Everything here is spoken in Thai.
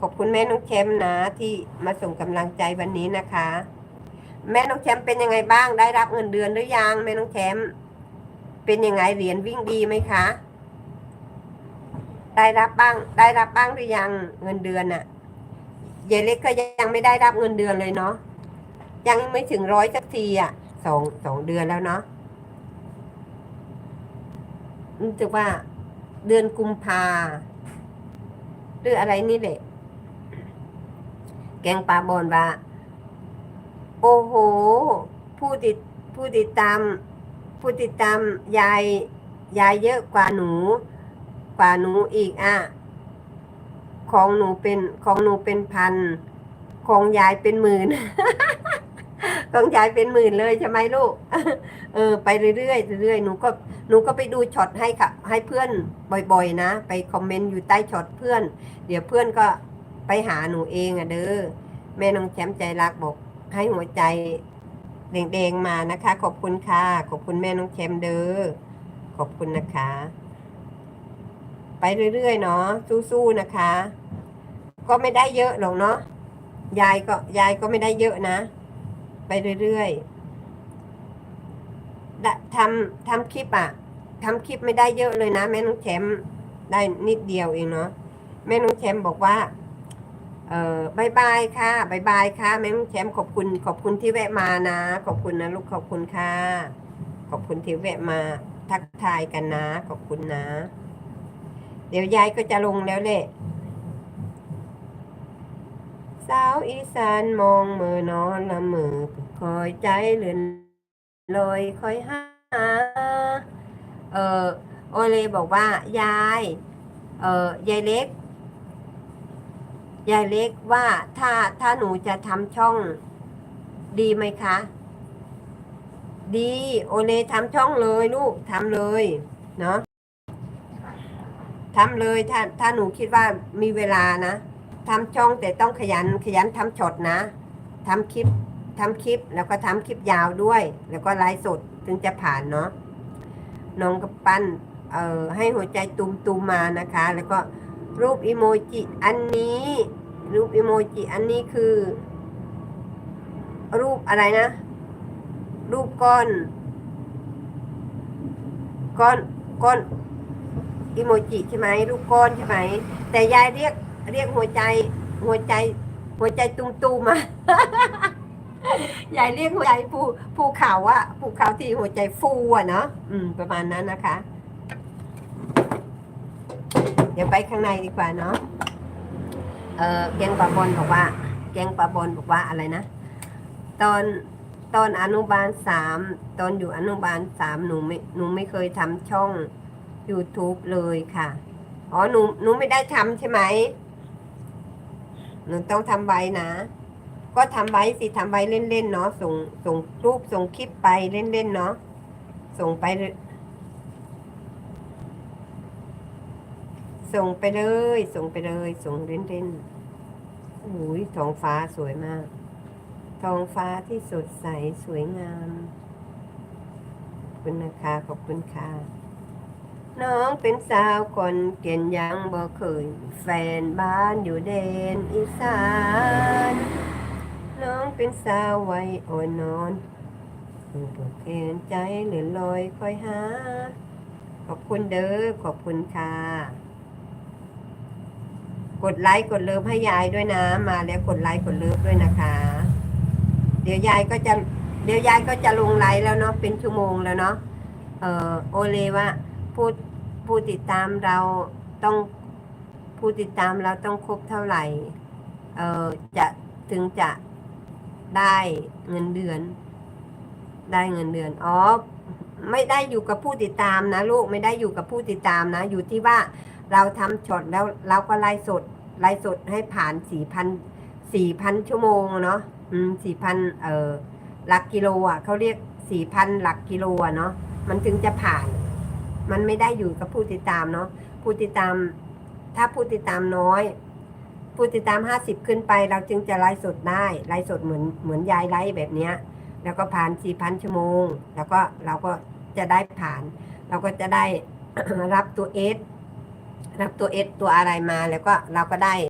ขอบคุณแม่น้องแชมป์นะที่มาส่งกำลังใจวันนี้นะคะ แม่น้องแชมป์เป็นยังไงบ้างได้รับเงินเดือนหรือยังแม่น้องแชมป์เป็นยังไงเหรียญวิ่งดีไหมคะ ได้รับบ้าง ได้รับบ้างหรือยังเงินเดือนอะยายเล็กก็ยังไม่ได้รับเงินเดือนเลยเนาะยังไม่ถึงร้อยสักทีอะสองสองเดือนแล้วเนาะรู้สึกว่าเดือนกุมภาหรืออะไรนี่แหละ แกงปลาบอนว่า โอ้โห ผู้ติดผู้ติดตาม ผู้ติดตามยายยายเยอะกว่าหนู กว่าหนูอีกอะของหนูเป็นของหนูเป็นพัน ของยายเป็นหมื่นของยายเป็นหมื่นเลยใช่ไหมลูก เออ ไปเรื่อยๆเรื่อยๆหนูก็หนูก็ไปดูช็อตให้ค่ะ ให้เพื่อนบ่อย ๆ นะ ไปคอมเมนต์อยู่ใต้ช็อตเพื่อน เดี๋ยวเพื่อนก็ ไปหาหนูเองอะเด้อแม่น้องแชมป์ใจรักบอกให้หัวใจแดงๆมานะคะ ขอบคุณค่ะ ขอบคุณแม่น้องแชมป์เด้อขอบคุณนะคะ ไปเรื่อยๆเนาะสู้ๆนะคะ ก็ไม่ได้เยอะหรอกเนาะยายก็ยายก็ไม่ได้เยอะนะ ไปเรื่อยๆดะทำทำคลิปอะทำคลิปไม่ได้เยอะเลยนะ แม่น้องแชมป์ได้นิดเดียวเองเนาะแม่น้องแชมป์บอกว่า เออบายบายค่ะบายบายค่ะแม่แชมป์ขอบคุณ ขอบคุณที่แวะมานะ ขอบคุณนะลูกขอบคุณค่ะ ขอบคุณที่แวะมา ทักทายกันนะ ขอบคุณนะ เดี๋ยวยายก็จะลงแล้วแหละสาวอีสานมองมือนอนละมือคอยใจเลื่อนลอยคอยหาเออโอเลบอกว่ายาย เออยายเล็ก ยายเล็กว่าถ้าถ้าหนูจะทำช่องดีไหมคะ ดี โอเลทำช่องเลยลูกทำเลย เนาะทำเลยถ้าถ้าหนูคิดว่ามีเวลานะทำช่องแต่ต้องขยันขยันทำช็อตนะทำคลิปทำคลิปแล้วก็ทำคลิปยาวด้วย แล้วก็ไลฟ์สดถึงจะผ่านเนาะน้องกับปั้นเอ่อให้หัวใจตุมตุมมานะคะ แล้วก็ รูปอีโมจิอันนี้ รูปอีโมจิอันนี้คือ รูปอะไรนะ รูปก้อนก้อนก้อนอีโมจิใช่ไหมรูปก้อนใช่ไหมแต่ยายเรียกเรียกหัวใจหัวใจ หัวใจตุมตุมๆมายายเรียกหัวใจภูภูเขาอะภูเขาที่หัวใจฟูอะเนาะอืม ประมาณนั้นนะคะ ดี๋ยวไปข้างในดีกว่าเนาะเออแกงปลาบอลบอกว่า แกงปลาบอลบอกว่าอะไรนะ ตอนตอนอนุบาลสามตอนอยู่อนุบาลสามหนูไม่หนูไม่เคยทำช่อง YouTube เลยค่ะ อ๋อหนูหนูไม่ได้ทำใช่ไหมหนูต้องทำไว้นะ ก็ทำไว้สิทำไว้เล่นๆเนาะส่งส่งรูปส่งคลิปไปเล่นๆเนาะส่งไปเรื่อย ส่งไปเลย ส่งไปเลย ส่งเล่นๆโอ้ยท้องฟ้าสวยมาก ท้องฟ้าที่สดใสสวยงามขอบคุณนะคะขอบคุณค่ะ น้องเป็นสาวคนเก่นยังบ่เคย แฟนบ้านอยู่เดนอีสาน น้องเป็นสาวไวยอ่อนนอนอยู่บกเคนใจเหลือลอยคอยหาขอบคุณเด้อ ขอบคุณค่ะ กดไลค์กดเลิฟให้ยายด้วยนะ มาแล้วกดไลค์กดเลิฟด้วยนะคะ เดี๋ยวยายก็จะเดี๋ยวยายก็จะลงไลฟ์แล้วเนาะเป็นชั่วโมงแล้วเนาะเออโอเลว่าผู้ผู้ติดตามเราต้องผู้ติดตามเราต้องครบเท่าไหร่เออจะถึงจะได้เงินเดือน ได้เงินเดือนอ๋อไม่ได้อยู่กับผู้ติดตามนะ ลูกไม่ได้อยู่กับผู้ติดตามนะ อยู่ที่ว่า เราทำช็อตแล้วเราก็ไล่สดไล่สดให้ผ่านสี่พันสี่พันชั่วโมงเนาะอืมสี่พันเอ่อหลักกิโลอะเขาเรียกสี่พันหลักกิโลอะเนาะมันถึงจะผ่าน มันไม่ได้อยู่กับผู้ติดตามเนาะผู้ติดตาม ถ้าผู้ติดตามน้อย ผู้ติดตามห้าสิบขึ้นไป เราจึงจะไลฟ์สดได้ไลฟ์สดเหมือนเหมือนยายไลฟ์แบบเนี้ย แล้วก็ผ่านสี่พันชั่วโมง แล้วก็เราก็จะได้ผ่าน เราก็จะได้รับตัวเอส รับตัวเอสตัวอะไรมาแล้วก็เราก็ได้